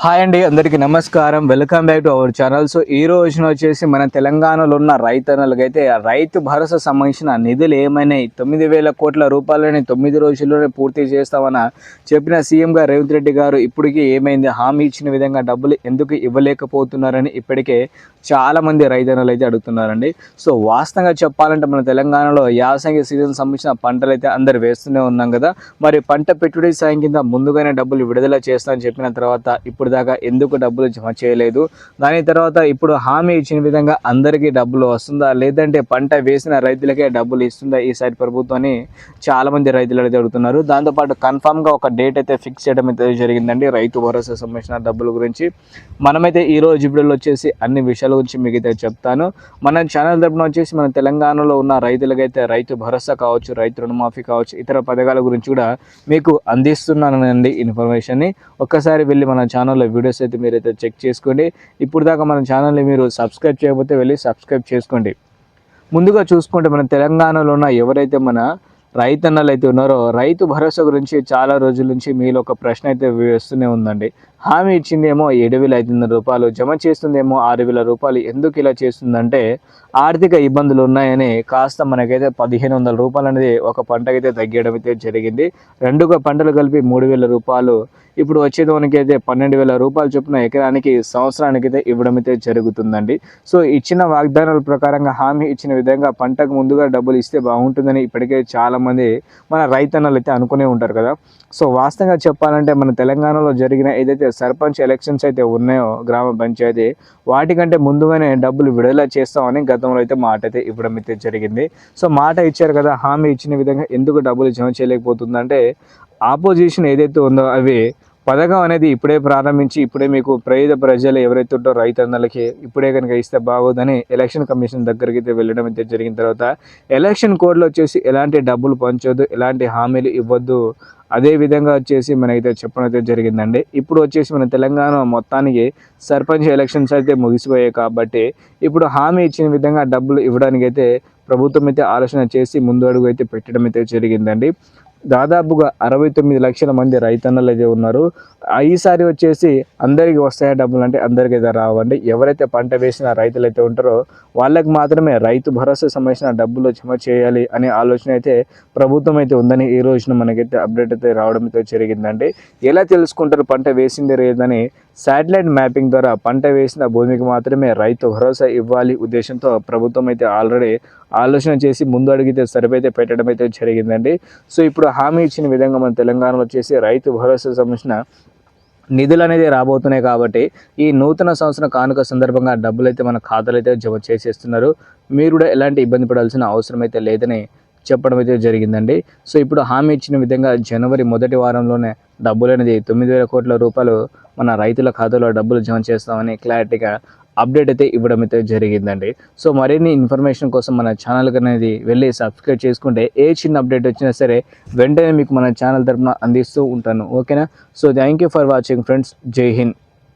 Hi అండి అందరికీ నమస్కారం. Welcome back to our channel so ఈ రోజున వచ్చేసి మన తెలంగాణలో ఉన్న రైతన్నలకైతే రైతు భరోసా సంబంధించిన నిధులు ఏమైనాయి తొమ్మిది వేల కోట్ల రూపాయలని తొమ్మిది రోజుల్లోనే పూర్తి చేస్తామని చెప్పిన సీఎం గారు రేవంత్ రెడ్డి గారు ఇప్పటికీ ఏమైంది? హామీ ఇచ్చిన విధంగా డబ్బులు ఎందుకు ఇవ్వలేకపోతున్నారని ఇప్పటికే చాలా మంది రైతన్నలు అయితే అడుగుతున్నారండి. సో వాస్తవంగా చెప్పాలంటే మన తెలంగాణలో యాసంగి సీజన్ సంబంధించిన పంటలు అయితే అందరు వేస్తూనే ఉన్నాం కదా. మరి పంట పెట్టుబడి సాయం కింద ముందుగానే డబ్బులు విడుదల చేస్తామని చెప్పిన తర్వాత ఇప్పుడు దాకా ఎందుకు డబ్బులు జమ చేయలేదు? దాని తర్వాత ఇప్పుడు హామీ ఇచ్చిన విధంగా అందరికీ డబ్బులు వస్తుందా? లేదంటే పంట వేసిన రైతులకే డబ్బులు ఇస్తుందా ఈసారి ప్రభుత్వాన్ని? చాలామంది రైతులు అయితే అడుగుతున్నారు. దాంతోపాటు కన్ఫామ్గా ఒక డేట్ అయితే ఫిక్స్ చేయడం అయితే జరిగిందండి. రైతు భరోసా సంబంధించిన డబ్బుల గురించి. మనమైతే ఈ రోజు ఇప్పుడు వచ్చేసి అన్ని విషయాలు గురించి మీకు అయితే చెప్తాను. మన ఛానల్ తరపున వచ్చేసి మన తెలంగాణలో ఉన్న రైతులకైతే రైతు భరోసా కావచ్చు రైతు రుణమాఫీ కావచ్చు ఇతర పథకాల గురించి కూడా మీకు అందిస్తున్నానండి ఇన్ఫర్మేషన్ని. ఒక్కసారి వెళ్ళి మన ఛానల్లో వీడియోస్ అయితే మీరైతే చెక్ చేసుకోండి. ఇప్పుడు దాకా మన ఛానల్ని మీరు సబ్స్క్రైబ్ చేయకపోతే వెళ్ళి సబ్స్క్రైబ్ చేసుకోండి. ముందుగా చూసుకుంటే మన తెలంగాణలో ఉన్న ఎవరైతే మన రైతన్నలు అయితే ఉన్నారో రైతు భరోసా గురించి చాలా రోజుల నుంచి మీలో ఒక ప్రశ్న అయితే వేస్తూనే ఉందండి. హామీ ఇచ్చిందేమో ఏడు వేల ఐదు వందల రూపాయలు జమ చేస్తుందేమో ఆరు వేల రూపాయలు ఎందుకు ఇలా చేస్తుందంటే ఆర్థిక ఇబ్బందులు ఉన్నాయని కాస్త మనకైతే పదిహేను వందల రూపాయలు అనేది ఒక పంటకైతే తగ్గడం అయితే జరిగింది. రెండుగా పంటలు కలిపి మూడు వేల రూపాయలు ఇప్పుడు వచ్చేదానికి అయితే పన్నెండు వేల రూపాయలు చొప్పున ఎకరానికి సంవత్సరానికి అయితే ఇవ్వడం అయితే జరుగుతుందండి. సో ఇచ్చిన వాగ్దానాల ప్రకారంగా హామీ ఇచ్చిన విధంగా పంటకు ముందుగా డబ్బులు ఇస్తే బాగుంటుందని ఇప్పటికే చాలామంది మన రైతన్నలు అయితే అనుకునే ఉంటారు కదా. సో వాస్తవంగా చెప్పాలంటే మన తెలంగాణలో జరిగిన ఏదైతే సర్పంచ్ ఎలక్షన్స్ అయితే ఉన్నాయో గ్రామ పంచాయతీ వాటికంటే ముందుగానే డబ్బులు విడుదల చేస్తామని గతంలో అయితే మాట అయితే ఇవ్వడం అయితే జరిగింది. సో మాట ఇచ్చారు కదా హామీ ఇచ్చిన విధంగా ఎందుకు డబ్బులు జమ చేయలేకపోతుందంటే ఆపోజిషన్ ఏదైతే ఉందో అవి పథకం అనేది ఇప్పుడే ప్రారంభించి ఇప్పుడే మీకు పేద ప్రజలు ఎవరైతే ఉంటారో రైతన్నలకి ఇప్పుడే కనుక ఇస్తే బాగోదని ఎలక్షన్ కమిషన్ దగ్గరికి అయితే వెళ్ళడం అయితే జరిగిన తర్వాత ఎలక్షన్ కోడ్లో వచ్చేసి ఎలాంటి డబ్బులు పంచొద్దు ఎలాంటి హామీలు ఇవ్వద్దు అదే విధంగా వచ్చేసి మనకైతే చెప్పడం అయితే జరిగిందండి. ఇప్పుడు వచ్చేసి మన తెలంగాణ మొత్తానికి సర్పంచ్ ఎలక్షన్స్ అయితే ముగిసిపోయాయి కాబట్టి ఇప్పుడు హామీ ఇచ్చిన విధంగా డబ్బులు ఇవ్వడానికి అయితే ప్రభుత్వం అయితే ఆలోచన చేసి ముందు అడుగు అయితే పెట్టడం అయితే జరిగిందండి. దాదాపుగా అరవై తొమ్మిది లక్షల మంది రైతన్నలు అయితే ఉన్నారు. ఈసారి వచ్చేసి అందరికీ వస్తాయా డబ్బులు అంటే అందరికీ అయితే రావండి. ఎవరైతే పంట వేసిన రైతులు అయితే ఉంటారో వాళ్ళకి మాత్రమే రైతు భరోసా సంబంధించిన డబ్బులు జమ చేయాలి అనే ఆలోచన అయితే ప్రభుత్వం అయితే ఉందని ఈ రోజున మనకైతే అప్డేట్ అయితే రావడం అయితే జరిగిందండి. ఎలా తెలుసుకుంటారు పంట వేసిందే లేదని శాటిలైట్ మ్యాపింగ్ ద్వారా పంట వేసిన భూమికి మాత్రమే రైతు భరోసా ఇవ్వాలి ఉద్దేశంతో ప్రభుత్వం అయితే ఆల్రెడీ ఆలోచన చేసి ముందు అడిగితే సరిపోయితే పెట్టడం అయితే జరిగిందండి. సో ఇప్పుడు హామీ ఇచ్చిన విధంగా మన తెలంగాణలో వచ్చేసి రైతు భరోసా సంబంధించిన నిధులు అనేది రాబోతున్నాయి కాబట్టి ఈ నూతన సంవత్సరం కానుక సందర్భంగా డబ్బులు అయితే మన ఖాతాలు అయితే జమ చేసేస్తున్నారు. మీరు కూడా ఎలాంటి ఇబ్బంది పడాల్సిన అవసరం అయితే లేదని చెప్పడం అయితే జరిగిందండి. సో ఇప్పుడు హామీ ఇచ్చిన విధంగా జనవరి మొదటి వారంలోనే డబ్బులు అనేది తొమ్మిది వేల కోట్ల రూపాయలు మన రైతుల ఖాతాలో డబ్బులు జమ చేస్తామని క్లారిటీగా అప్డేట్ అయితే ఇవ్వడం అయితే జరిగిందండి. సో మరిన్ని ఇన్ఫర్మేషన్ కోసం మన ఛానల్ అనేది వెళ్ళి సబ్స్క్రైబ్ చేసుకుంటే ఏ చిన్న అప్డేట్ వచ్చినా సరే వెంటనే మీకు మన ఛానల్ తరఫున అందిస్తూ ఉంటాను. ఓకేనా? So thank you for watching friends. Jai Hind.